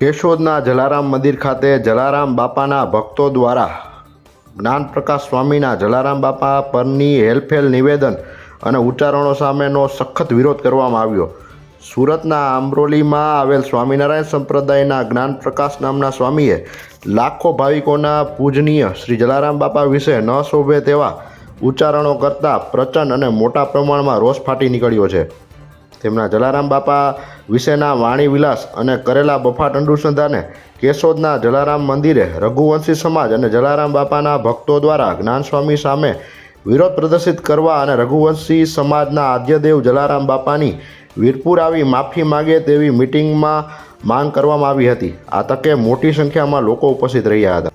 કેશોદના જલારામ મંદિર ખાતે જલારામ બાપાના ભક્તો દ્વારા જ્ઞાનપ્રકાશ સ્વામીના જલારામ બાપા પરની હેલફેલ નિવેદન અને ઉચ્ચારણો સામેનો સખત વિરોધ કરવામાં આવ્યો. સુરતના આમરોલીમાં આવેલ સ્વામિનારાયણ સંપ્રદાયના જ્ઞાનપ્રકાશ નામના સ્વામીએ લાખો ભાવિકોના પૂજનીય શ્રી જલારામ બાપા વિશે ન શોભે તેવા ઉચ્ચારણો કરતા પ્રચંડ અને મોટા પ્રમાણમાં રોષ ફાટી નીકળ્યો છે. તેમના જલારામ બાપા વિશેના વાણી વિલાસ અને કરેલા બફાટ અનુસંધાને કેશોદના જલારામ મંદિરે રઘુવંશી સમાજ અને જલારામ બાપાના ભક્તો દ્વારા જ્ઞાનસ્વામી સામે વિરોધ પ્રદર્શિત કરવા અને રઘુવંશી સમાજના આદ્યદેવ જલારામ બાપાની વીરપુર આવી માફી માગે તેવી મિટિંગમાં માંગ કરવામાં આવી હતી. આ તકે મોટી સંખ્યામાં લોકો ઉપસ્થિત રહ્યા હતા.